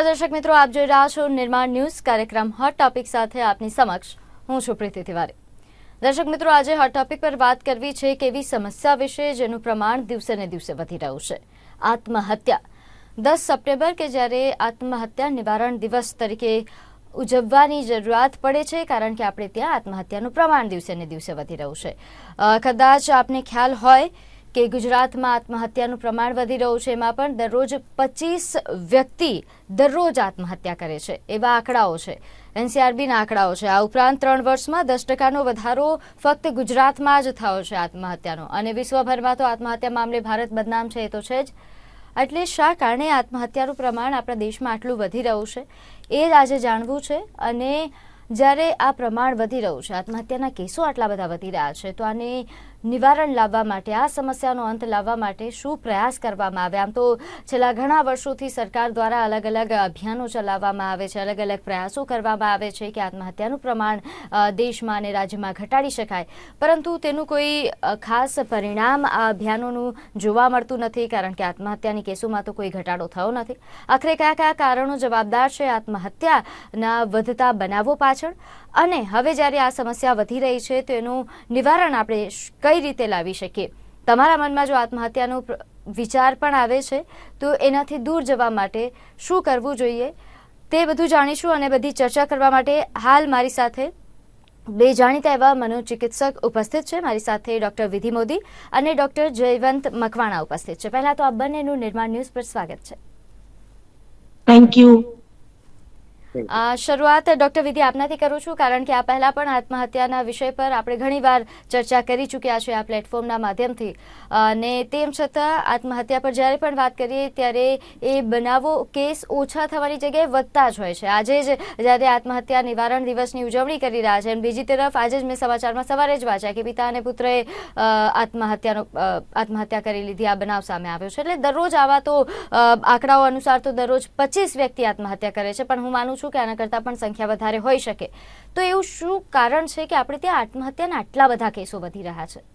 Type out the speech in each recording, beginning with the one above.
નમસ્કાર દર્શક મિત્રો, આપ જોઈ રહ્યા છો નિર્માણ ન્યૂઝ કાર્યક્રમ હોટ ટોપિક સાથે આપની સમક્ષ. હું છું પ્રીતિ તિવારી. દર્શક મિત્રો, આજે હોટ ટોપિક પર વાત કરવી છે કે એવી સમસ્યા વિશે જેનું પ્રમાણ દિવસે ને દિવસે વધી રહ્યું છે. આત્મહત્યા. દસ સપ્ટેમ્બર કે જ્યારે આત્મહત્યા નિવારણ દિવસ તરીકે ઉજવવાની જરૂરિયાત પડે છે, કારણ કે આપણે ત્યાં આત્મહત્યાનું પ્રમાણ દિવસે ને દિવસે વધી રહ્યું છે. કદાચ આપને ખ્યાલ હોય કે ગુજરાતમાં આત્મહત્યાનું પ્રમાણ વધી રહ્યું છે, એમાં પણ દરરોજ પચીસ વ્યક્તિ દરરોજ આત્મહત્યા કરે છે. એવા આંકડાઓ છે. એનસીઆરબીના આંકડાઓ છે. આ ઉપરાંત ત્રણ વર્ષમાં દસ ટકાનો વધારો ફક્ત ગુજરાતમાં જ થયો છે આત્મહત્યાનો. અને વિશ્વભરમાં તો આત્મહત્યા મામલે ભારત બદનામ છે, એ તો છે જ. એટલે શા કારણે આત્મહત્યાનું પ્રમાણ આપણા દેશમાં આટલું વધી રહ્યું છે? એ જ આજે જાણવું છે. અને જ્યારે આ પ્રમાણ વધી રહ્યું છે, આત્મહત્યાના કેસો આટલા બધા વધી રહ્યા છે, તો આને નિવારણ લાવવા માટે, આ સમસ્યાનો અંત લાવવા માટે શું પ્રયાસ કરવામાં આવે આમ તો છેલ્લા ઘણા વર્ષોથી સરકાર દ્વારા અલગ અલગ અભિયાનો ચલાવવામાં આવે છે અલગ અલગ પ્રયાસો કરવામાં આવે છે કે આત્મહત્યાનું પ્રમાણ દેશમાં અને રાજ્યમાં ઘટાડી શકાય. પરંતુ તેનું કોઈ ખાસ પરિણામ આ અભિયાનોનું જોવા મળતું નથી, કારણ કે આત્મહત્યાની કેસોમાં તો કોઈ ઘટાડો થયો નથી. આખરે કયા કયા કારણો જવાબદાર છે આત્મહત્યાના વધતા બનાવો પાછળ? અને હવે જ્યારે આ સમસ્યા વધી રહી છે તો એનું નિવારણ આપણે કઈ રીતે લાવી શકીએ? તમારા મનમાં જો આત્મહત્યાનો વિચાર પણ આવે છે, તો એનાથી દૂર જવા માટે શું કરવું જોઈએ? તે બધું જાણીશું અને બધી ચર્ચા કરવા માટે હાલ મારી સાથે બે જાણીતા એવા મનોચિકિત્સક ઉપસ્થિત છે. મારી સાથે ડોક્ટર વિધિ મોદી અને ડોક્ટર જયવંત મકવાણા ઉપસ્થિત છે. પહેલા તો આ બંનેનું નિર્માણ ન્યૂઝ પર સ્વાગત છે. થેન્ક યુ શરૂઆત ડોક્ટર વિધિ આપનાથી કરું છું, કારણ કે આ પહેલા પણ આત્મહત્યાના વિષય પર આપણે ઘણીવાર ચર્ચા કરી ચૂક્યા છે આ પ્લેટફોર્મના માધ્યમથી. અને તેમ છતાં આત્મહત્યા પર જ્યારે પણ વાત કરીએ ત્યારે એ બનાવો કેસ ઓછા થવાની જગ્યાએ વધતા જ હોય છે. આજે જ જ્યારે આત્મહત્યા નિવારણ દિવસની ઉજવણી કરી રહ્યા છે, અને બીજી તરફ આજે જ મેં સમાચારમાં સવારે જ વાંચ્યા કે પિતા અને પુત્રએ આત્મહત્યાનો આત્મહત્યા કરી લીધી. આ બનાવ સામે આવ્યો છે. એટલે દરરોજ આવા તો આંકડાઓ અનુસાર તો દરરોજ પચીસ વ્યક્તિ આત્મહત્યા કરે છે. પણ હું માનું છું કે આના કરતાં પણ સંખ્યા વધારે હોઈ શકે. તો એવું શું કારણ છે કે આપણે ત્યાં આત્મહત્યાના આટલા બધા કેસો વધી રહ્યા છે?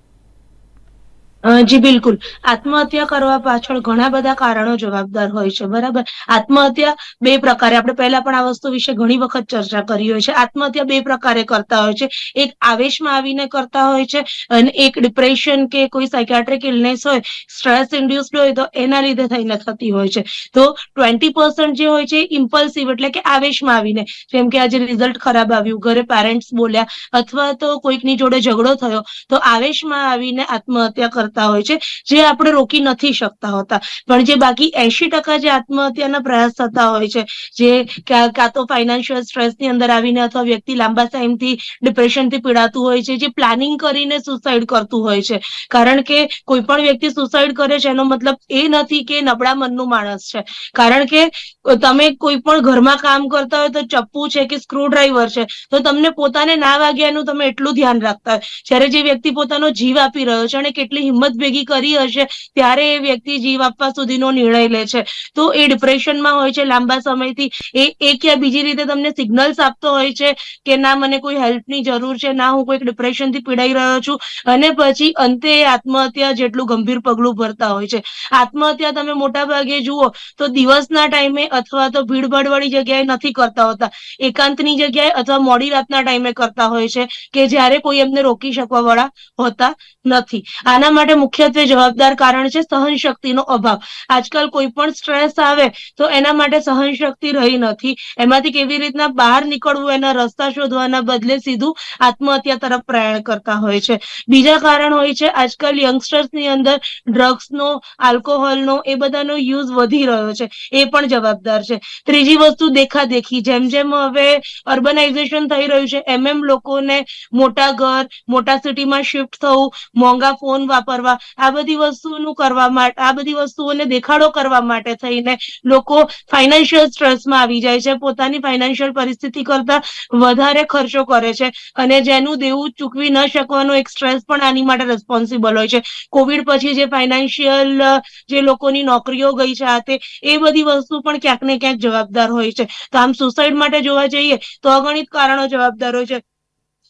જી, બિલકુલ. આત્મહત્યા કરવા પાછળ ઘણા બધા કારણો જવાબદાર હોય છે, બરાબર? આત્મહત્યા બે પ્રકારે. આપણે પહેલા પણ આ વસ્તુ વિશે ઘણી વખત ચર્ચા કરી હોય છે. આત્મહત્યા બે પ્રકારે કરતા હોય છે. એક આવેશમાં આવીને કરતા હોય છે અને એક ડિપ્રેશન કે કોઈ સાયકાટ્રિક ઇલનેસ હોય સ્ટ્રેસ ઇન્ડ્યુસ્ડ હોય, તો એના લીધે થઈને થતી હોય છે. તો ટ્વેન્ટી પર્સન્ટ જે હોય છે ઇમ્પલ્સિવ એટલે કે આવેશમાં આવીને. જેમ કે આજે રિઝલ્ટ ખરાબ આવ્યું, ઘરે પેરેન્ટ્સ બોલ્યા, અથવા તો કોઈકની જોડે ઝઘડો થયો, તો આવેશમાં આવીને આત્મહત્યા કરતા હોય છે, જે આપણે રોકી નથી શકતા હોતા. પણ જે બાકી એસી ટકા જે આત્મહત્યાના પ્રયાસ થતા હોય છે, જે કાં તો ફાઇનાન્શિયલ સ્ટ્રેસની અંદર આવીને અથવા વ્યક્તિ લાંબા ટાઈમથી ડિપ્રેશનથી પીડાતું હોય છે, જે પ્લાનિંગ કરીને સુસાઇડ કરતું હોય છે. કારણ કે કોઈ પણ વ્યક્તિ સુસાઇડ કરે છે, એનો મતલબ એ નથી કે નબળા મનનું માણસ છે. કારણ કે તમે કોઈ પણ ઘરમાં કામ કરતા હોય તો ચપ્પુ છે કે સ્ક્રૂ ડ્રાઈવર છે, તો તમને પોતાને ના વાગ્યાનું તમે એટલું ધ્યાન રાખતા હોય. જ્યારે જે વ્યક્તિ પોતાનો જીવ આપી રહ્યો છે અને કેટલી હિંમત ભેગી કરી હશે, ત્યારે એ વ્યક્તિ જીવ આપવા સુધીનો નિર્ણય લે છે. તો એ ડિપ્રેશનમાં હોય છે લાંબા સમયથી. એ એક યા બીજી રીતે તમને સિગ્નલ્સ આપતો હોય છે કે ના, મને કોઈ હેલ્પની જરૂર છે, ના, હું કોઈક ડિપ્રેશનથી પીડાઈ રહ્યો છું. અને પછી અંતે આત્મહત્યા જેટલું ગંભીર પગલું ભરતા હોય છે. આત્મહત્યા તમે મોટા ભાગે જુઓ તો દિવસના ટાઈમે અથવા તો ભીડભાડ વાળી જગ્યાએ નથી કરતા હોતા. એકાંતની જગ્યાએ અથવા મોડી રાતના ટાઈમે કરતા હોય છે કે જ્યારે કોઈ એમને રોકી શકવા વાળા હોતા નથી. આના માટે મુખ્યત્વે જવાબદાર કારણ છે સહનશક્તિનો અભાવ. આજકાલ કોઈ પણ સ્ટ્રેસ આવે તો એના માટે સહનશક્તિ રહી નથી. એમાંથી કેવી રીતના બહાર નીકળવું, એના રસ્તા શોધવાના બદલે સીધું આત્મહત્યા તરફ પ્રયાણ કરતા હોય છે. બીજા કારણ હોય છે આજકાલ યંગસ્ટર્સની અંદર ડ્રગ્સનો આલ્કોહોલનો એ બધાનો યુઝ વધી રહ્યો છે. એ પણ જવાબદાર છે. ત્રીજી વસ્તુ દેખાદેખી જેમ જેમ હવે અર્બનાઇઝેશન થઈ રહ્યું છે, એમ એમ લોકોને મોટા ઘર, મોટા સિટીમાં શિફ્ટ થવું, મોંઘા ફોન વાપરવા, આ બધી વસ્તુનું કરવા માટે આ બધી વસ્તુઓને દેખાડો કરવા માટે થઈને લોકો ફાઇનાન્શિયલ સ્ટ્રેસમાં આવી જાય છે. પોતાની ફાઇનાન્શિયલ પરિસ્થિતિ કરતા વધારે ખર્ચો કરે છે અને જેનું દેવું ચૂકવી ન શકવાનો એક સ્ટ્રેસ પણ આની માટે રિસ્પોન્સિબલ હોય છે. કોવિડ પછી જે ફાઇનાન્શિયલ જે લોકોની નોકરીઓ ગઈ છે આ તે, એ બધી વસ્તુ પણ ક્યાંક ને ક્યાંક જવાબદાર હોય છે. તો આમ સુસાઇડ માટે જોવા જઈએ તો અગણિત કારણો જવાબદાર હોય છે.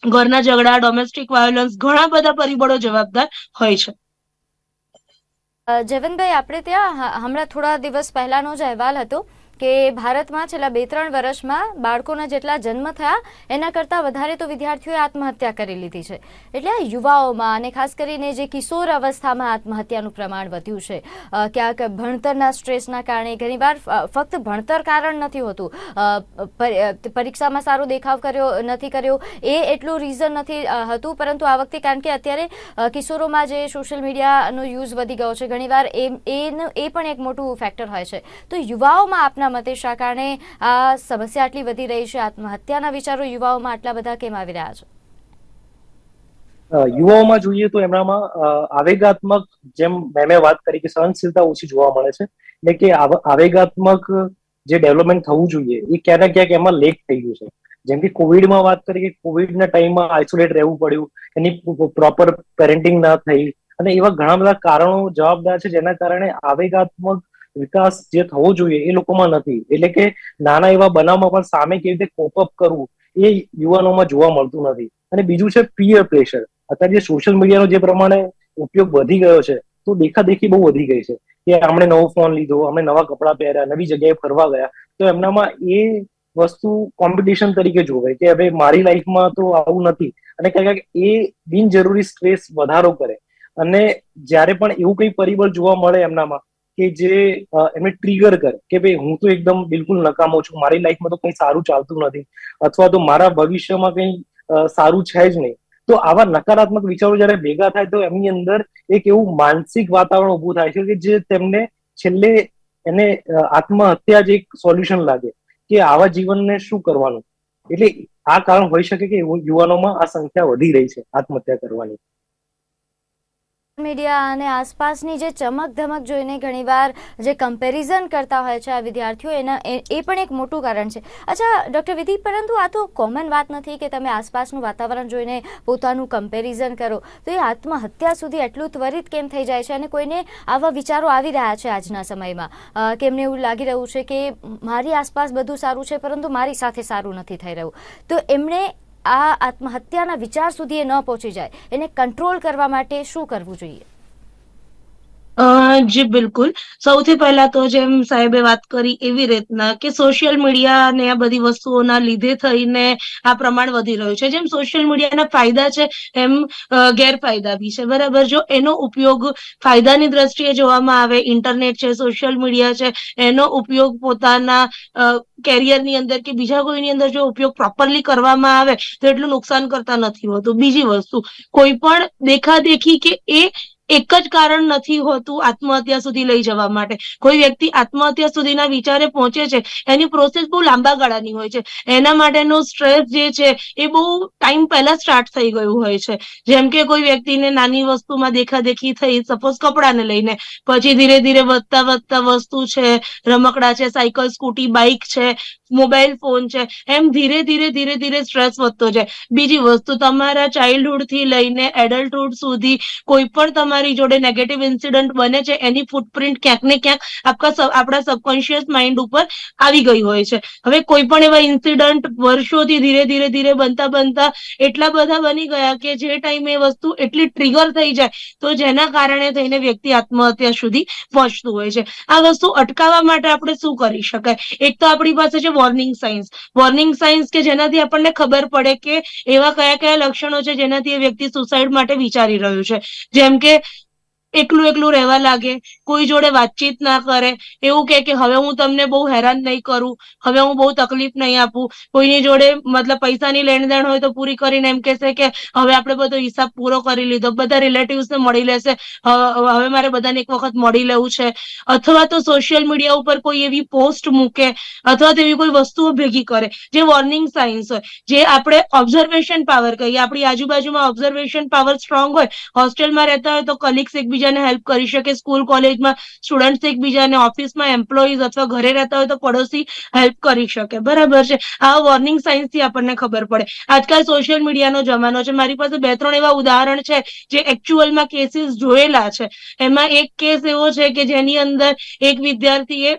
ઘરના ઝઘડા ડોમેસ્ટિક વાયોલન્સ ઘણા બધા પરિબળો જવાબદાર હોય છે. જવનભાઈ, આપણે ત્યાં હમણાં થોડા દિવસ પહેલાનો જ અહેવાલ હતો. કે ભારતમાં છેલ્લા બે ત્રણ વર્ષમાં બાળકોના જેટલા જન્મ થયા, એના કરતાં વધારે તો વિદ્યાર્થીઓએ આત્મહત્યા કરી લીધી છે. એટલે આ યુવાઓમાં અને ખાસ કરીને જે કિશોર અવસ્થામાં આત્મહત્યાનું પ્રમાણ વધ્યું છે ક્યાંક ભણતરના સ્ટ્રેસના કારણે ઘણીવાર ફક્ત ભણતર કારણ નથી હોતું. પરીક્ષામાં સારો દેખાવ કર્યો, નથી કર્યો, એ એટલું રીઝન નથી હતું. પરંતુ આ વખતે કારણ કે અત્યારે કિશોરોમાં જે સોશિયલ મીડિયાનો યુઝ વધી ગયો છે, ઘણીવાર એ એ પણ એક મોટું ફેક્ટર હોય છે. તો યુવાઓમાં આપના મતે શા કારણે આ સમસ્યા આટલી વધી રહી છે? આત્મહત્યાના વિચારો યુવાઓમાં આટલા બધા કેમ આવી રહ્યા છે? યુવાઓમાં જોઈએ તો એમનામાં આવેગાત્મક જેમ મેમે વાત કરી કે સહનશીલતા ઓછી જોવા મળે છે એટલે કે આવેગાત્મક જે ડેવલપમેન્ટ થવું જોઈએ એ ક્યાંક ક્યાંક એમાં લેક થઈ ગયું છે. જેમ કે કોવિડમાં વાત કરી કે કોવિડના ટાઈમમાં આઇસોલેટ રહેવું પડ્યું, એની પ્રોપર પેરેન્ટિંગ ના થઈ અને એવા ઘણા બધા કારણો જવાબદાર છે જેના કારણે આવેગાત્મક વિકાસ જે થવો જોઈએ એ લોકોમાં નથી. એટલે કે નાના એવા બનાવમાં પણ સામે કેવી રીતે કોપઅપ કરવું એ યુવાનોમાં જોવા મળતું નથી. અને બીજું છે પિયર પ્રેશર અત્યારે જે સોશિયલ મીડિયાનો જે પ્રમાણે ઉપયોગ વધી ગયો છે, તો દેખાદેખી બહુ વધી ગઈ છે. કે આપણે નવો ફોન લીધો, અમે નવા કપડાં પહેર્યા, નવી જગ્યાએ ફરવા ગયા, તો એમનામાં એ વસ્તુ કોમ્પિટિશન તરીકે જોવે કે હવે મારી લાઈફમાં તો આવું નથી. અને ક્યાંક એ બિનજરૂરી સ્ટ્રેસ વધારો કરે. અને જ્યારે પણ એવું કઈ પરિબળ જોવા મળે એમનામાં કે જે એમને ટ્રીગર કરે કે ભાઈ હું તો એકદમ બિલકુલ નકામો છું, મારી લાઈફમાં તો કંઈ સારું ચાલતું નથી અથવા તો મારા ભવિષ્યમાં કંઈ સારું છે જ નહીં. તો આવા નકારાત્મક વિચારો જ્યારે ભેગા થાય તો એમની અંદર એક એવું માનસિક વાતાવરણ ઊભું થાય છે કે જે તેમને છેલ્લે એને આત્મહત્યા જ એક સોલ્યુશન લાગે કે આવા જીવનને શું કરવાનું? એટલે આ કારણ હોઈ શકે કે યુવાનોમાં આ સંખ્યા વધી રહી છે આત્મહત્યા કરવાની. મીડિયા અને આસપાસની જે ચમક ધમક જોઈને ઘણીવાર જે કમ્પેરિઝન કરતા હોય છે આ વિદ્યાર્થીઓ, એના એ પણ એક મોટું કારણ છે. અચ્છા ડૉક્ટર વિધિ, પરંતુ આ તો કોમન વાત નથી કે તમે આસપાસનું વાતાવરણ જોઈને પોતાનું કમ્પેરિઝન કરો. તો એ આત્મહત્યા સુધી એટલું ત્વરિત કેમ થઈ જાય છે? અને કોઈને આવા વિચારો આવી રહ્યા છે આજના સમયમાં? કેમને એવું લાગી રહ્યું છે કે મારી આસપાસ બધું સારું છે, પરંતુ મારી સાથે સારું નથી થઈ રહ્યું. તો એમણે આ આત્મહત્યાના વિચાર સુધી એ ન પહોંચી જાય. એને કંટ્રોલ કરવા માટે શું કરવું જોઈએ? જી, બિલકુલ. સૌથી પહેલા તો જેમ સાહેબે વાત કરી એવી રીતના કે સોશિયલ મીડિયા ને આ બધી વસ્તુઓના લીધે થઈને આ પ્રમાણ વધી રહ્યું છે. જેમ સોશિયલ મીડિયાના ફાયદા છે, એમ ગેરફાયદા બી છે. બરાબર? જો એનો ઉપયોગ ફાયદાની દ્રષ્ટિએ જોવામાં આવે ઇન્ટરનેટ છે સોશિયલ મીડિયા છે, એનો ઉપયોગ પોતાના કેરિયરની અંદર કે બીજા કોઈની અંદર જો ઉપયોગ પ્રોપરલી કરવામાં આવે તો એટલું નુકસાન કરતા નથી હોતું. બીજી વસ્તુ, કોઈ પણ દેખાદેખી કે એ એક જ કારણ નથી હોતું આત્મહત્યા સુધી લઈ જવા માટે. કોઈ વ્યક્તિ આત્મહત્યા સુધીના વિચારે પહોંચે છે, એની પ્રોસેસ બહુ લાંબા ગાળાની હોય છે. એના માટેનો સ્ટ્રેસ જે છે, એ બહુ ટાઈમ પહેલા સ્ટાર્ટ થઈ ગયું હોય છે. જેમ કે કોઈ વ્યક્તિને નાની વસ્તુમાં દેખાદેખી થઈ સપોઝ કપડાને લઈને, પછી ધીરે ધીરે વધતા વધતા વસ્તુ છે, રમકડા છે, સાયકલ, સ્કૂટી, બાઇક છે, મોબાઈલ ફોન છે, એમ ધીરે ધીરે ધીરે ધીરે સ્ટ્રેસ વધતો જાય. બીજી વસ્તુ, તમારા ચાઇલ્ડહુડથી લઈને એડલ્ટહુડ સુધી કોઈ પણ તમારી જોડે નેગેટિવ ઇન્સિડન્ટ બને છે, એની ફૂટપ્રિન્ટ ક્યાંક ને ક્યાંક આપણા આપણા સબકોન્શિયસ માઇન્ડ ઉપર આવી ગઈ હોય છે. હવે કોઈ પણ એવા ઇન્સિડન્ટ વર્ષોથી ધીરે ધીરે ધીરે બનતા બનતા એટલા બધા બની ગયા કે જે ટાઈમે એ વસ્તુ એટલી ટ્રિગર થઈ જાય, તો જેના કારણે થઈને વ્યક્તિ આત્મહત્યા સુધી પહોંચતું હોય છે. આ વસ્તુ અટકાવવા માટે આપણે શું કરી શકાય? એક તો આપણી પાસે છે વોર્નિંગ સાયન્સ વોર્નિંગ સાયન્સ કે જેનાથી આપણને ખબર પડે કે એવા કયા કયા લક્ષણો છે જેનાથી એ વ્યક્તિ સુસાઇડ માટે વિચારી રહ્યું છે. જેમ કે એકલું એકલું રહેવા લાગે, કોઈ જોડે વાતચીત ના કરે, એવું કે હવે હું તમને બહુ હેરાન નહીં કરું, હવે હું બહુ તકલીફ નહીં આપું. કોઈની જોડે મતલબ પૈસાની લેણ દેણ હોય તો પૂરી કરીને એમ કહેશે કે હવે આપણે બધો હિસાબ પૂરો કરી લીધો, બધા રિલેટિવ્સ ને મળી લેશે હવે મારે બધાને એક વખત મળી લેવું છે. અથવા તો સોશિયલ મીડિયા ઉપર કોઈ એવી પોસ્ટ મૂકે, અથવા તો એવી કોઈ વસ્તુઓ ભેગી કરે, જે વોર્નિંગ સાઇન્સ હોય, જે આપણે ઓબ્ઝર્વેશન પાવર કહીએ, આપણી આજુબાજુમાં ઓબ્ઝર્વેશન પાવર સ્ટ્રોંગ હોય હોસ્ટેલમાં રહેતા હોય તો કલિગ્સ એકબીજાને હેલ્પ કરી શકે. સ્કૂલ કોલેજમાં સ્ટુડન્ટ્સ એકબીજાને ઓફિસમાં એમ્પ્લોઈઝ અથવા ઘરે રહેતા હોય તો પડોશી હેલ્પ કરી શકે. બરાબર છે? આ વોર્નિંગ સાઇન્સથી આપણને ખબર પડે. આજકાલ સોશિયલ મીડિયાનો જમાનો છે. મારી પાસે બે, ત્રણ એવા ઉદાહરણ છે જે એકચ્યુઅલમાં કેસીસ જોયેલા છે. એમાં એક કેસ એવો છે કે જેની અંદર એક વિદ્યાર્થીએ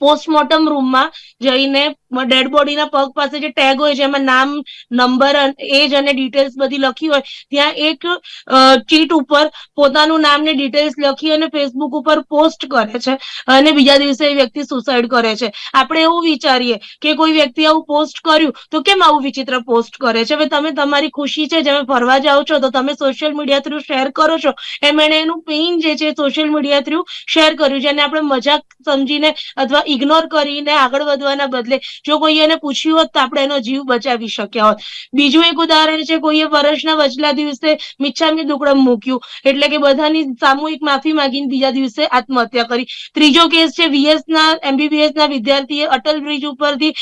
પોસ્ટમોર્ટમ રૂમમાં જઈને ડેડ બોડીના પગ પાસે જે ટેગ હોય છે, એમાં નામ નંબર એજ અને ડિટેલ્સ બધી લખી હોય, ત્યાં એક ચીટ ઉપર પોતાનું નામ ને ડિટેલ્સ લખી અને ફેસબુક ઉપર પોસ્ટ કરે છે અને બીજા દિવસે એ વ્યક્તિ સુસાઇડ કરે છે. આપણે એવું વિચારીએ કે કોઈ વ્યક્તિ આવું પોસ્ટ કર્યું, તો કેમ આવું વિચિત્ર પોસ્ટ કરે છે? હવે તમે તમારી ખુશી છે, જેમ ફરવા જાઓ છો, તો તમે સોશિયલ મીડિયા થ્રુ શેર કરો છો, એમ એણે એનું પેઇન જે છે સોશિયલ મીડિયા થ્રુ શેર કર્યું છે અને આપણે મજાક સમજીને અથવા ઇગ્નોર કરીને આગળ વધવાના બદલે જો કોઈ એને પૂછ્યું હોત તો આપણે એનો જીવ બચાવી શક્યા હોત. બીજું એક ઉદાહરણ છે, કોઈએ વર્ષના વચલા દિવસે મિચ્છામી દુકડમ મૂક્યું. એટલે કે બધાની સામૂહિક માફી માંગીને બીજા દિવસે આત્મહત્યા કરી. ત્રીજો કેસ છે વીએસ ના એમબીબીએસ ના વિદ્યાર્થીએ અટલ બ્રિજ ઉપરથી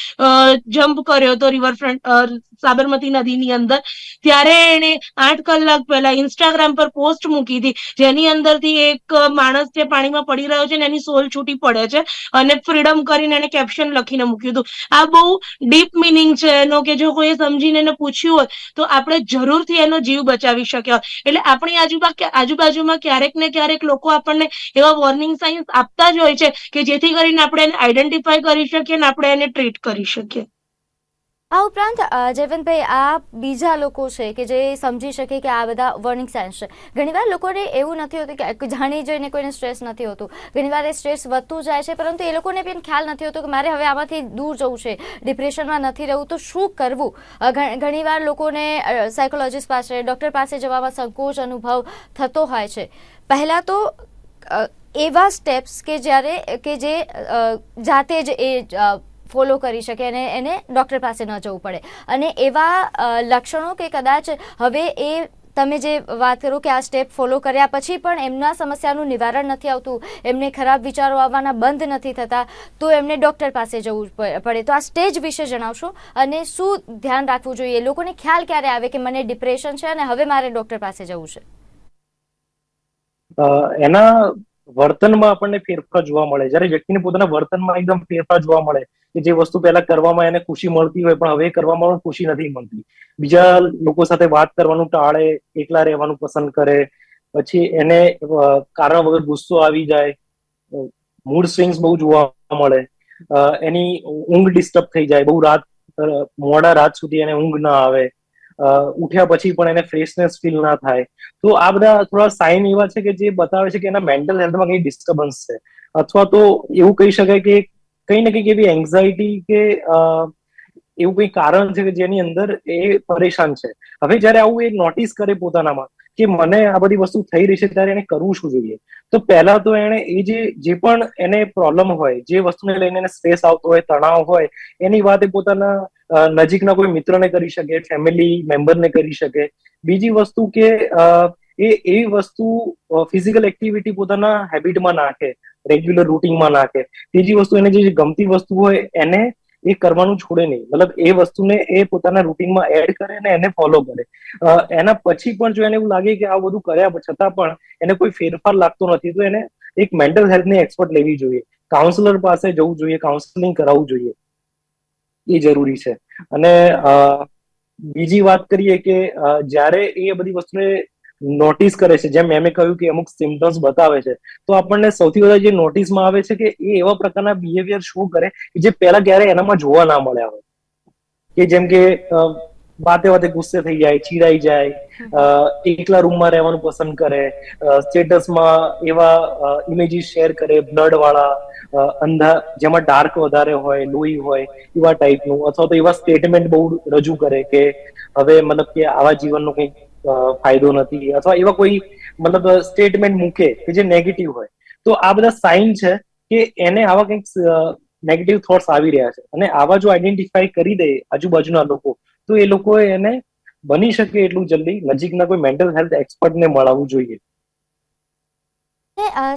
જમ્પ કર્યો હતો રિવરફ્રન્ટ સાબરમતી નદીની અંદર. ત્યારે એણે આઠ કલાક પહેલા ઇન્સ્ટાગ્રામ પર પોસ્ટ મૂકી હતી. જેની અંદરથી એક માણસ જે પાણીમાં પડી રહ્યો છે એની સોલ છૂટી પડે છે અને ફ્રીડમ કરીને એને કેપ્શન લખીને મૂક્યું હતું. આ બહુ ડીપ મિનિંગ છે એનો કે જો કોઈએ સમજીને એને પૂછ્યું હોય, તો આપણે જરૂરથી એનો જીવ બચાવી શક્યા એટલે આપણી આજુબાજુ આજુબાજુમાં ક્યારેક ને ક્યારેક લોકો આપણને એવા વોર્નિંગ સાઇન્સ આપતા જ હોય છે કે જેથી કરીને આપણે એને આઈડેન્ટિફાય કરી શકીએ અને આપણે એને ટ્રીટ કરી શકીએ. આ ઉપરાંત જયવંતભાઈ, આ બીજા લોકો છે કે જે સમજી શકે કે આ બધા વર્નિંગ સાઇન્સ છે. ઘણીવાર લોકોને એવું નથી હોતું કે જાણી જોઈને કોઈને સ્ટ્રેસ નથી હોતું. ઘણીવાર એ સ્ટ્રેસ વધતું જાય છે, પરંતુ એ લોકોને પણ ખ્યાલ નથી હોતો કે મારે હવે આમાંથી દૂર જવું છે ડિપ્રેશનમાં નથી રહેવું, તો શું કરવું? ઘણીવાર લોકોને સાયકોલોજીસ્ટ પાસે ડૉક્ટર પાસે જવામાં સંકોચ અનુભવ થતો હોય છે. પહેલાં તો એવા સ્ટેપ્સ કે જ્યારે, કે જે જાતે જ એ ફોલો કરી શકે અને એને ડૉક્ટર પાસે ન જવું પડે. અને એવા લક્ષણો કે કદાચ હવે એ તમે જે વાત કરો કે આ સ્ટેપ ફોલો કર્યા પછી પણ એમના સમસ્યાનું નિવારણ નથી આવતું, એમને ખરાબ વિચારો આવવાના બંધ નથી થતા, તો એમને ડૉક્ટર પાસે જવું પડે. તો આ સ્ટેજ વિશે જણાવશો અને શું ધ્યાન રાખવું જોઈએ? લોકોને ખ્યાલ ક્યારે આવે કે મને ડિપ્રેશન છે અને હવે મારે ડૉક્ટર પાસે જવું છે? એના વર્તનમાં આપણને ફેરફાર જોવા મળે. જ્યારે વ્યક્તિને પોતાના વર્તનમાં એકદમ ફેરફાર જોવા મળે કે જે વસ્તુ પહેલા કરવામાં એને ખુશી મળતી હોય, પણ હવે કરવામાં ખુશી નથી મળતી. બીજા લોકો સાથે વાત કરવાનું ટાળે, એકલા રહેવાનું પસંદ કરે, પછી એને કારણ વગર ગુસ્સો આવી જાય, મૂડ સ્વિંગ્સ બહુ જોવા મળે એની ઊંઘ ડિસ્ટર્બ થઈ જાય, બહુ રાત મોડા રાત સુધી એને ઊંઘ ના આવે ઉઠ્યા પછી પણ એને ફ્રેશનેસ ફીલ ના થાય. તો આ બધા થોડા સાઇન એવા છે કે જે બતાવે છે કે એના મેન્ટલ હેલ્થમાં કઈ ડિસ્ટર્બન્સ છે. અથવા તો એવું કહી શકાય કે કઈ ને કંઈક એવી એન્ઝાયટી કે એવું કંઈ કારણ છે કે જેની અંદર એ પરેશાન છે. હવે જ્યારે આવું એ નોટિસ કરે પોતાનામાં કે મને આ બધી વસ્તુ થઈ રહી છે, ત્યારે એને કરવું શું જોઈએ? તો પહેલા તો એને એ જે જે પણ એને પ્રોબ્લેમ હોય, જે વસ્તુને લઈને એને સ્ટ્રેસ આવતો હોય, તણાવ હોય, એની વાત એ પોતાના નજીકના કોઈ મિત્રને કરી શકે ફેમિલી મેમ્બરને કરી શકે. બીજી વસ્તુ કે એ એવી વસ્તુ ફિઝિકલ એક્ટિવિટી પોતાના હેબિટમાં નાખે. રેગ્યુલર રૂટીનમાં નાખે. ત્રીજી વસ્તુ એને જે ગમતી વસ્તુ હોય એને એ કરવાનું છોડે નહીં. મતલબ એ વસ્તુને એ પોતાના રૂટીનમાં એડ કરે અને એને ફોલો કરે. એના પછી પણ જો એને એવું લાગે કે આ બધું કર્યા છતાં પણ એને કોઈ ફેરફાર લાગતો નથી, તો એને એક મેન્ટલ હેલ્થની એક્સપર્ટ લેવી જોઈએ. કાઉન્સલર પાસે જવું જોઈએ કાઉન્સેલિંગ કરાવવું જોઈએ. એ જરૂરી છે. અને બીજી વાત કરીએ કે જ્યારે એ બધી વસ્તુને નોટિસ કરે છે. જેમ એમે કહ્યું કે અમુક સિમ્ટમ્સ બતાવે છે. તો આપણને સૌથી વધારે જે નોટિસમાં આવે છે કે એ એવા પ્રકારના બિહેવિયર શો કરે કે જે પહેલા ક્યારે એનામાં જોવા ના મળ્યા હોય. કે જેમ કે વાતે વાતે ગુસ્સે થઈ જાય, ચીડાઈ જાય એકલા રૂમમાં રહેવાનું પસંદ કરે સ્ટેટસમાં એવા ઇમેજીસ શેર કરે બ્લડ વાળા અંધા, જેમાં ડાર્ક વધારે હોય, લોહી હોય, એવા ટાઈપનું અથવા તો એવા સ્ટેટમેન્ટ બહુ રજૂ કરે કે, હવે મતલબ કે આવા જીવનનો કંઈક ફાયદો નથી અથવા એવા કોઈ મતલબ સ્ટેટમેન્ટ મૂકે કે જે નેગેટિવ હોય. તો આ બધા સાઇન છે કે એને આવા કંઈક નેગેટિવ થોટ્સ આવી રહ્યા છે. અને આવા જો આઈડેન્ટિફાઈ કરી દે આજુબાજુના લોકો, તો એ લોકોએ એને બની શકે એટલું જલ્દી. નજીકના કોઈ મેન્ટલ હેલ્થ એક્સપર્ટને મળવું જોઈએ.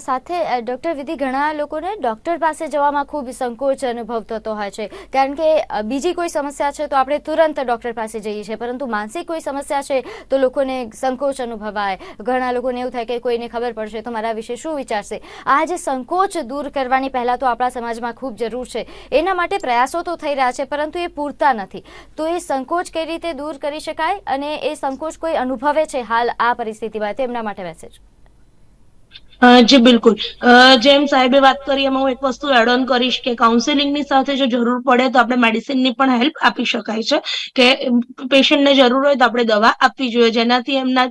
સાથે ડૉક્ટર વિધિ ઘણા લોકોને ડૉક્ટર પાસે જવામાં ખૂબ સંકોચ અનુભવ થતો હોય છે. કારણ કે બીજી કોઈ સમસ્યા છે તો આપણે તુરંત ડૉક્ટર પાસે જઈએ છીએ. પરંતુ માનસિક કોઈ સમસ્યા છે તો લોકોને સંકોચ અનુભવાય. ઘણા લોકોને એવું થાય કે કોઈને ખબર પડશે તો મારા વિશે શું વિચારશે? આ જે સંકોચ દૂર કરવાની પહેલાં તો આપણા સમાજમાં ખૂબ જરૂર છે. એના માટે પ્રયાસો તો થઈ રહ્યા છે, પરંતુ એ પૂરતા નથી. તો એ સંકોચ કઈ રીતે દૂર કરી શકાય અને એ સંકોચ કોઈ અનુભવે છે હાલ આ પરિસ્થિતિમાં? તેમના માટે મેસેજ જી, બિલકુલ. જેમ સાહેબે વાત કરી, એમાં હું એક વસ્તુ એડ ઓન કરીશ કે કાઉન્સેલિંગની સાથે જો જરૂર પડે તો આપણે મેડિસિનની પણ હેલ્પ આપી શકાય છે. કે પેશન્ટને જરૂર હોય તો આપણે દવા આપવી જોઈએ. જેનાથી એમના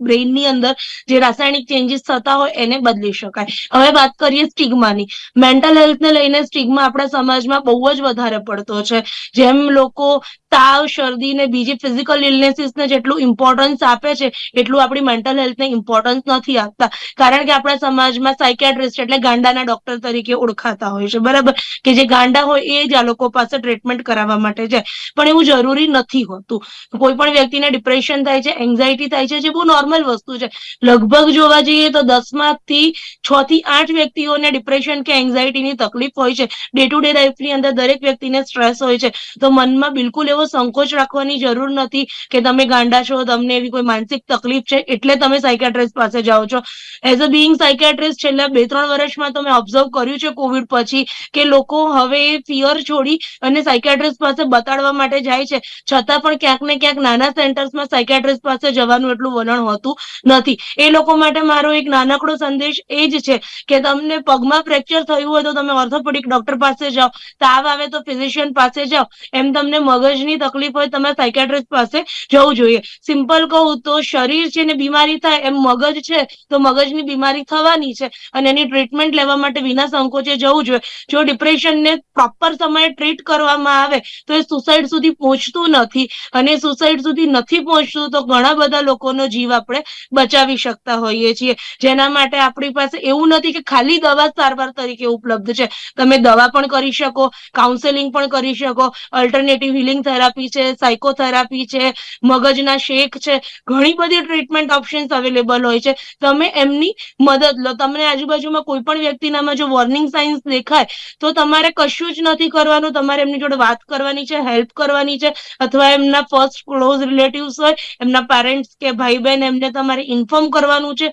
બ્રેઇનની અંદર જે રાસાયણિક ચેન્જીસ થતા હોય એને બદલી શકાય. હવે વાત કરીએ સ્ટિગ્માની. મેન્ટલ હેલ્થને લઈને સ્ટિગ્મા આપણા સમાજમાં બહુ જ વધારે પડતો છે. જેમ લોકો તાવ, શરદી ને બીજી ફિઝિકલ ઇલનેસીસને જેટલું ઇમ્પોર્ટન્સ આપે છે, એટલું આપણી મેન્ટલ હેલ્થને ઇમ્પોર્ટન્સ નથી આપતા. કારણ કે આપણા સમાજમાં સાયકેટ્રિસ્ટ એટલે ગાંડાના ડોક્ટર તરીકે ઓળખાતા હોય છે. બરાબર? કે જે ગાંડા હોય એ જ આ લોકો પાસે ટ્રીટમેન્ટ કરાવવા માટે જાય. પણ એવું જરૂરી નથી હોતું. કોઈ પણ વ્યક્તિને ડિપ્રેશન થાય છે, એન્ઝાયટી થાય છે, જે બહુ નોર્મલ વસ્તુ છે. લગભગ જોવા જઈએ તો દસમાંથી છ થી આઠ વ્યક્તિઓને ડિપ્રેશન કે એન્ઝાયટીની તકલીફ હોય છે. ડે ટુ ડે લાઈફની અંદર દરેક વ્યક્તિને સ્ટ્રેસ હોય છે. તો મનમાં બિલકુલ એવો સંકોચ રાખવાની જરૂર નથી કે તમે ગાંડા છો, તમને એવી કોઈ માનસિક તકલીફ છે, એટલે તમે સાયકેટ્રિસ્ટ પાસે જાઓ છો. એઝ અ બિંગ સાયકેટ્રિસ્ટ છેલ્લા બે ત્રણ વર્ષમાં તો મેં ઓબ્ઝર્વ કર્યું છે કોવિડ પછી કે લોકો હવે ફિયર છોડી અને સાયકેટ્રિસ્ટ પાસે બતાડવા માટે જાય છે. છતાં પણ ક્યાંક ને ક્યાંક નાના સેન્ટર્સમાં સાયકેટ્રિસ્ટ પાસે જવાનું એટલું વલણ હોતું નથી. એ લોકો માટે મારો એક નાનકડો સંદેશ એ જ છે કે તમને પગમાં ફ્રેક્ચર થયું હોય તો તમે ઓર્થોપેડિક ડોક્ટર પાસે જાઓ. તાવ આવે તો ફિઝિશિયન પાસે જાઓ. એમ તમને મગજની તકલીફ હોય તમે સાયકેટ્રિસ્ટ પાસે જવું જોઈએ. સિમ્પલ કહું તો શરીર છે ને બીમારી થાય એમ મગજ છે તો મગજની બીમારી થવાની છે અને એની ટ્રીટમેન્ટ લેવા માટે વિના સંકોચે જવું જોઈએ. જો ડિપ્રેશનને પ્રોપર સમયે ટ્રીટ કરવામાં આવે તો એ સુસાઇડ સુધી પહોંચતું નથી. અને સુસાઇડ સુધી નથી પહોંચતું તો ઘણા બધા લોકોનો જીવ આપણે બચાવી શકતા હોઈએ છીએ. જેના માટે આપણી પાસે એવું નથી કે ખાલી દવા સારવાર તરીકે ઉપલબ્ધ છે. તમે દવા પણ કરી શકો કાઉન્સેલિંગ પણ કરી શકો અલ્ટરનેટિવ હિલિંગ થેરાપી છે સાયકોથેરાપી છે, મગજના શેક છે, ઘણી બધી ટ્રીટમેન્ટ ઓપ્શન્સ અવેલેબલ હોય છે. તમે એમની મદદ લો. તમને આજુબાજુમાં કોઈ પણ વ્યક્તિનામાં જો વોર્નિંગ સાઇન્સ દેખાય, તો તમારે કશું જ નથી કરવાનું. તમારે એમની જોડે વાત કરવાની છે હેલ્પ કરવાની છે. અથવા એમના ફર્સ્ટ ક્લોઝ રિલેટિવ્સ હોય, એમના પેરેન્ટ્સ કે ભાઈ બહેન એમને તમારે ઇન્ફોર્મ કરવાનું છે.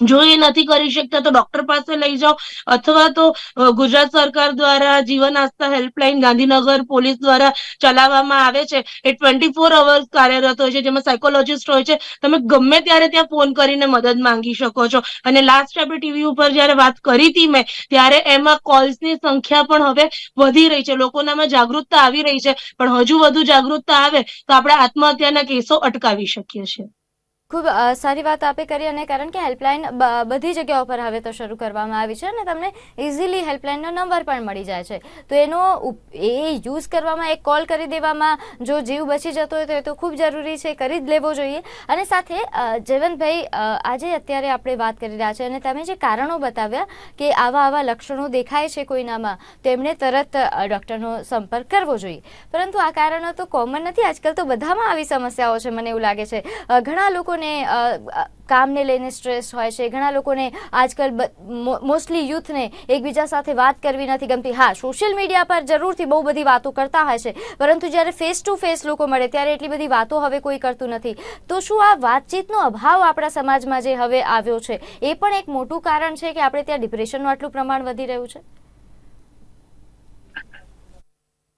જો એ નથી કરી શકતા તો ડોક્ટર પાસે લઈ જાઓ. અથવા તો ગુજરાત સરકાર દ્વારા જીવન આસ્થા હેલ્પલાઇન ગાંધીનગર પોલીસ દ્વારા ચલાવવામાં આવે છે. એ ટ્વેન્ટી ફોર અવર્સ કાર્યરત હોય છે, જેમાં સાયકોલોજીસ્ટ હોય છે. તમે ગમે ત્યારે ત્યાં ફોન કરીને મદદ માંગી શકો છો. અને લાસ્ટ આપણે ટીવી ઉપર જ્યારે વાત કરી હતી મેં, ત્યારે એમાં કોલ્સની સંખ્યા પણ હવે વધી રહી છે. લોકોનામાં જાગૃતતા આવી રહી છે. પણ હજુ વધુ જાગૃતતા આવે તો આપણે આત્મહત્યાના કેસો અટકાવી શકીએ છીએ. ખૂબ સારી વાત આપે કરી અને કારણ કે હેલ્પલાઇન બધી જગ્યાઓ પર હવે તો શરૂ કરવામાં આવી છે અને તમને ઇઝીલી હેલ્પલાઇનનો નંબર પણ મળી જાય છે. તો એનો એ યુઝ કરવામાં એક કોલ કરી દેવામાં જો જીવ બચી જતો હોય તો એ તો ખૂબ જરૂરી છે, કરી જ લેવો જોઈએ. અને સાથે જયવંતભાઈ આજે અત્યારે આપણે વાત કરી રહ્યા છે અને તમે જે કારણો બતાવ્યા કે આવા આવા લક્ષણો દેખાય છે કોઈનામાં તો એમણે તરત ડૉક્ટરનો સંપર્ક કરવો જોઈએ. પરંતુ આ કારણો તો કોમન નથી. આજકાલ તો બધામાં આવી સમસ્યાઓ છે, મને એવું લાગે છે. ઘણા ઘણા લોકોને કામને લઈને સ્ટ્રેસ હોય છે. ઘણા લોકોને આજકાલ મોસ્ટલી યુથને એકબીજા સાથે વાત કરવી નથી ગમતી. હા સોશિયલ મીડિયા પર જરૂરથી બહુ બધી વાતો કરતા હોય છે. પરંતુ જ્યારે ફેસ ટુ ફેસ લોકો મળે, ત્યારે એટલી બધી વાતો હવે કોઈ કરતું નથી. તો શું આ વાતચીતનો અભાવ આપણા સમાજમાં જે હવે આવ્યો છે, એ પણ એક મોટું કારણ છે કે આપણે ત્યાં ડિપ્રેશનનું આટલું પ્રમાણ વધી રહ્યું છે?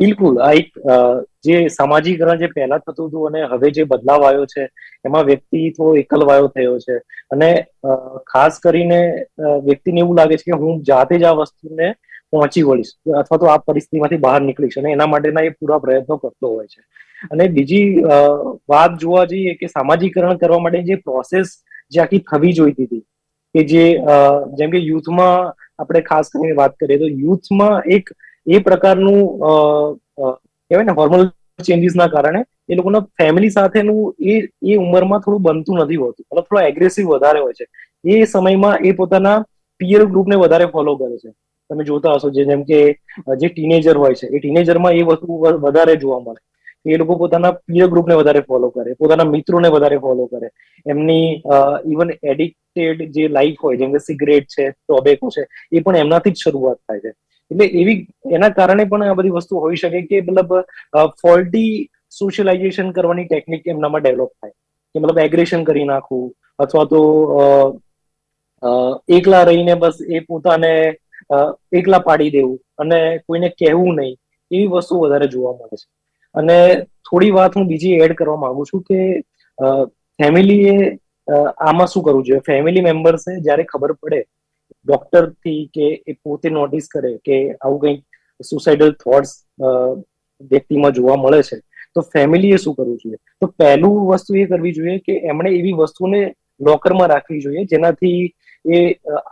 બિલકુલ, આ એક જે સામાજિકરણ જે પહેલા થતું હતું અને હવે જે બદલાવ આવ્યો છે, એમાં વ્યક્તિ થોડો એકલવાયો થયો છે. અને ખાસ કરીને વ્યક્તિને એવું લાગે છે કે હું જાતે જ આ વસ્તુને પહોંચી વળીશ, અથવા તો આ પરિસ્થિતિમાંથી બહાર નીકળીશ અને એના માટેના એ પૂરા પ્રયત્નો કરતો હોય છે. અને બીજી વાત જોવા જઈએ કે સામાજિકરણ કરવા માટે જે પ્રોસેસ જે આખી થવી જોઈતી હતી, કે જે જેમ કે યુથમાં આપણે ખાસ કરીને વાત કરીએ તો યુથમાં એક એ પ્રકારનું કહેવાય ને હોર્મોનલ ચેન્જીસના કારણે એ લોકોના ફેમિલી સાથેનું એ એ ઉંમરમાં થોડું બનતું નથી હોતું. મતલબ થોડો એગ્રેસિવ વધારે હોય છે. એ સમયમાં એ પોતાના પિયર ગ્રુપને વધારે ફોલો કરે છે. તમે જોતા હશો જે જેમ કે, જે ટીનેજર હોય છે, એ ટીનેજરમાં એ વસ્તુ વધારે જોવા મળે. એ લોકો પોતાના પિયર ગ્રુપને વધારે ફોલો કરે, પોતાના મિત્રોને વધારે ફોલો કરે. એમની ઇવન એડિક્ટેડ જે લાઈફ હોય, જેમ કે સિગરેટ છે ટોબેકો છે, એ પણ એમનાથી જ શરૂઆત થાય છે. એટલે એવી, એના કારણે પણ આ બધી વસ્તુ હોઈ શકે કે મતલબ ફોલ્ટી સોશિયલાઇઝેશન કરવાની ટેકનિક એમનામાં ડેવલપ થાય. કે મતલબ એગ્રેશન કરી નાખવું, અથવા તો એકલા રહીને બસ એ પોતાને એકલા પાડી દેવું અને કોઈને કહેવું નહીં, એવી વસ્તુ વધારે જોવા મળે છે. અને થોડી વાત હું બીજી એડ કરવા માંગુ છું કે ફેમિલીએ આમાં શું કરવું જોઈએ? ફેમિલી મેમ્બર્સે જ્યારે ખબર પડે ડોક્ટરથી કે એ પોતે નોટિસ કરે કે આવું કંઈક સુસાઇડલ થોટ્સ વ્યક્તિમાં જોવા મળે છે, તો ફેમિલીએ શું કરવું જોઈએ? તો પહેલું વસ્તુ એ કરવી જોઈએ કે એમણે એવી વસ્તુને લોકરમાં રાખવી જોઈએ જેનાથી એ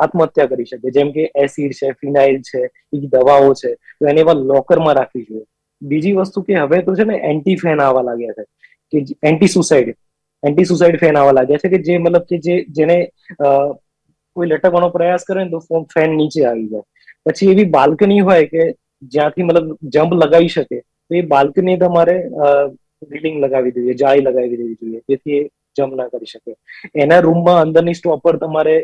આત્મહત્યા કરી શકે. જેમ કે એસિડ છે, ફિનાઇલ છે, એ દવાઓ છે, તો એને એવા લોકરમાં રાખવી જોઈએ. બીજી વસ્તુ કે હવે તો છે ને એન્ટી ફેન આવવા લાગ્યા છે, કે anti suicide anti suicide fan આવવા લાગ્યા છે કે જે મતલબ કે જે, જેને કોઈ લટકવાનો પ્રયાસ કરે ને તો ફેન નીચે આવી જાય. પછી એવી બાલ્કની હોય કે જ્યાંથી મતલબ જમ્પ લગાવી શકે, તો એ બાલ્કની તમારે રીલિંગ લગાવી દેવી, જાળી લગાવી દેવી જોઈએ, જેથી એ જમ્પ ના કરી શકે. એના રૂમમાં અંદરની સ્ટોપર તમારે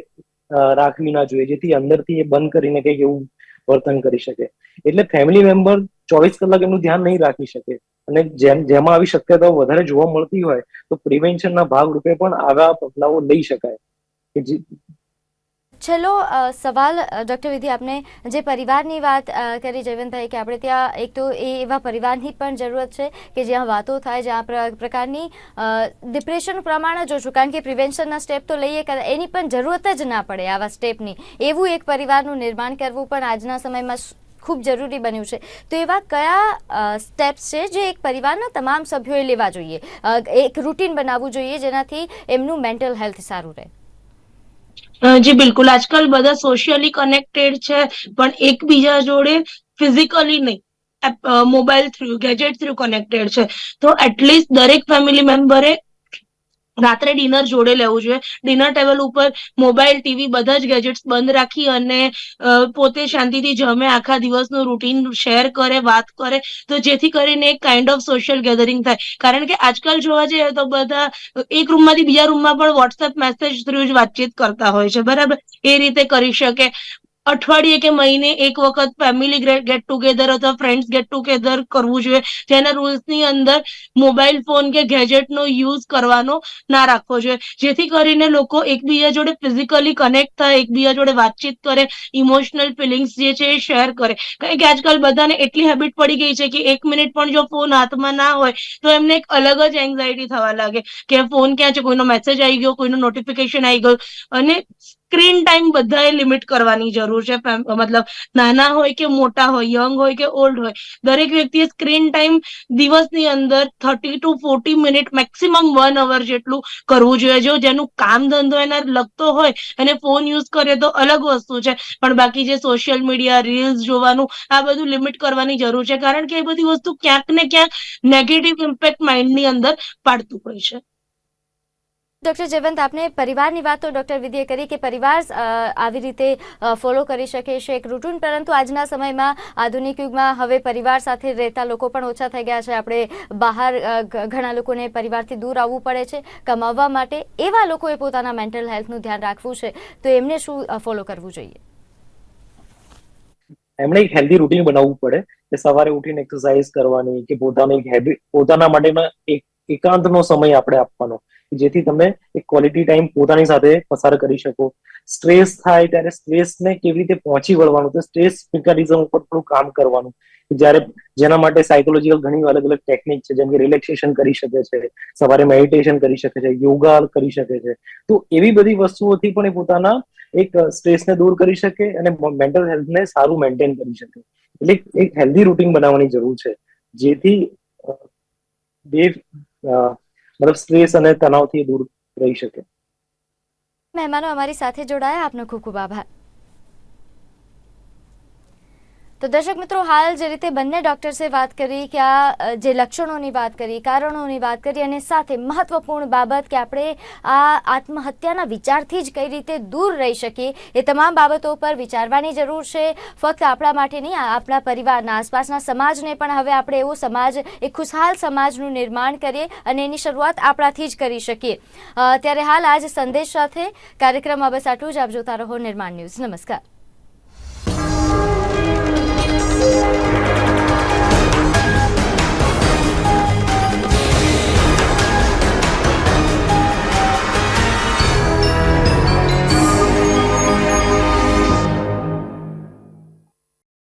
રાખવી ના જોઈએ, જેથી અંદરથી એ બંધ કરીને કંઈક એવું વર્તન કરી શકે. એટલે ફેમિલી મેમ્બર ચોવીસ કલાક એનું ધ્યાન નહીં રાખી શકે. અને જેમ, જેમાં આવી શક્યતાઓ વધારે જોવા મળતી હોય, તો પ્રિવેન્શનના ભાગરૂપે પણ આવા પગલાઓ લઈ શકાય. કે છેલ્લો સવાલ ડૉક્ટર વિધિ, આપને જે પરિવારની વાત કરી જયવંતભાઈ, કે આપણે ત્યાં એક તો એ એવા પરિવારની પણ જરૂરત છે કે જ્યાં વાતો થાય, જ્યાં પ્ર- પ્રકારની ડિપ્રેશન પ્રમાણ જ ઓછું, કારણ કે પ્રિવેન્શનના સ્ટેપ તો લઈએ, કદાચ એની પણ જરૂરત જ ના પડે આવા સ્ટેપની એવું એક પરિવારનું નિર્માણ કરવું પણ આજના સમયમાં ખૂબ જરૂરી બન્યું છે. તો એવા કયા સ્ટેપ્સ છે જે એક પરિવારના તમામ સભ્યોએ લેવા જોઈએ? એક રૂટીન બનાવવું જોઈએ જેનાથી એમનું મેન્ટલ હેલ્થ સારું રહે. જી, બિલકુલ. આજકાલ બધા સોશિયલી કનેક્ટેડ છે, પણ એકબીજા જોડે ફિઝિકલી નહીં. Mobile through gadget through connected છે. તો એટલીસ્ટ દરેક ફેમિલી મેમ્બરે રાત્રે ડિનર જોડે લેવું જોઈએ. ડિનર ટેબલ ઉપર મોબાઈલ ટીવી બધા જ ગેજેટ્સ બંધ રાખી અને પોતે શાંતિથી જમે, આખા દિવસનું રૂટીન શેર કરે, વાત કરે. તો જેથી કરીને એક કાઇન્ડ ઓફ સોશિયલ ગેધરિંગ થાય. કારણ કે આજકાલ જોવા જઈએ તો બધા, એક રૂમમાંથી બીજા રૂમમાં પણ વોટ્સએપ મેસેજ થ્રુ જ વાતચીત કરતા હોય છે. બરાબર? એ રીતે કરી શકે. અઠવાડિયે કે મહિને એક વખત ફેમિલી ગેટ ટુગેધર અથવા ફ્રેન્ડ્સ ગેટ ટુગેધર કરવું જોઈએ. જેના રૂલ્સની અંદર મોબાઈલ ફોન કે ગેજેટનો યુઝ કરવાનો ના રાખવો જોઈએ. જેથી કરીને લોકો એકબીજા જોડે ફિઝિકલી કનેક્ટ થાય, એકબીજા જોડે વાતચીત કરે ઇમોશનલ ફિલિંગ્સ જે છે એ શેર કરે. કારણ કે આજકાલ બધાને એટલી હેબિટ પડી ગઈ છે કે એક મિનિટ પણ જો ફોન હાથમાં ના હોય, તો એમને એક અલગ જ એન્ઝાયટી થવા લાગે કે ફોન ક્યાં છે? કોઈનો મેસેજ આવી ગયો, કોઈનો નોટિફિકેશન આવી ગયું. અને સ્ક્રીન ટાઈમ બધાએ લિમિટ કરવાની જરૂર છે મતલબ નાના હોય કે મોટા હોય, યંગ હોય કે ઓલ્ડ હોય, દરેક વ્યક્તિએ સ્ક્રીન ટાઈમ દિવસની અંદર thirty to forty minute maximum one hour જેટલું કરવું જોઈએ. જો જેનું કામ ધંધો એના લગતો હોય અને ફોન યુઝ કરે તો અલગ વસ્તુ છે. પણ બાકી જે સોશિયલ મીડિયા, રીલ્સ જોવાનું, આ બધું લિમિટ કરવાની જરૂર છે. કારણ કે એ બધી વસ્તુ ક્યાંક ને ક્યાંક નેગેટિવ ઇમ્પેક્ટ માઇન્ડની અંદર પાડતું હોય છે. ડૉક્ટર જયવંત આપને પરિવારની વાત તો ડોક્ટર વિધિએ કરી કે પરિવાર આવી રીતે ફોલો કરી શકે છે એક રૂટીન પરંતુ આજના સમયમાં આધુનિક યુગમાં હવે પરિવાર સાથે રહેતા લોકો પણ ઓછા થઈ ગયા છે. આપણે બહાર ઘણા લોકોને પરિવારથી દૂર આવવું પડે છે. કમાવવા માટે એવા લોકોએ પોતાના મેન્ટલ હેલ્થનું ધ્યાન રાખવું છે. તો એમને શું ફોલો કરવું જોઈએ? એમણે એક હેલ્ધી રૂટીન બનાવવું પડે કે સવારે ઉઠીને એક્સરસાઇઝ કરવાની, કે પોતાની હેબિટ પોતાના માટેના એક એકાંતનો સમય આપણે આપવાનો. જેથી તમે એક ક્વોલિટી ટાઈમ પોતાની સાથે પસાર કરી શકો. સ્ટ્રેસ થાય ત્યારે સ્ટ્રેસને કેવી રીતે પહોંચી વળવાનું? તો સ્ટ્રેસ મિકેનિઝમ ઉપર થોડું કામ કરવાનું. જ્યારે જેના માટે સાયકોલોજીકલ ઘણી અલગ અલગ ટેકનિક છે, જેમ કે રિલેક્સેશન કરી શકે છે, સવારે મેડિટેશન કરી શકે છે યોગા કરી શકે છે. તો એવી બધી વસ્તુઓથી પણ એ પોતાના એક સ્ટ્રેસને દૂર કરી શકે અને મેન્ટલ હેલ્થને સારું મેન્ટેન કરી શકે. એટલે એક- હેલ્ધી રૂટીન બનાવવાની જરૂર છે. જેથી બે મતલબ સ્ટ્રેસ અને તણાવથી દૂર રહી શકે મહેમાનો અમારી સાથે જોડાયા આપનો ખૂબ ખૂબ આભાર તો દર્શક મિત્રો, હાલ જે રીતે બંને ડોક્ટર્સે વાત કરી કે આ જે લક્ષણોની વાત કરી, કારણોની વાત કરી અને સાથે મહત્વપૂર્ણ બાબત કે આપણે આ આત્મહત્યાના વિચારથી જ કઈ રીતે દૂર રહી શકીએ, એ તમામ બાબતો પર વિચારવાની જરૂર છે. ફક્ત આપણા માટે નહીં આપણા પરિવારના, આસપાસના સમાજને પણ હવે આપણે એવો સમાજ એક ખુશહાલ સમાજનું નિર્માણ કરીએ અને એની શરૂઆત આપણાથી જ કરી શકીએ. ત્યારે હાલ આજ સંદેશ સાથે કાર્યક્રમમાં બસ આટલું જ આપ જોતા રહો નિર્માણ ન્યૂઝ. નમસ્કાર.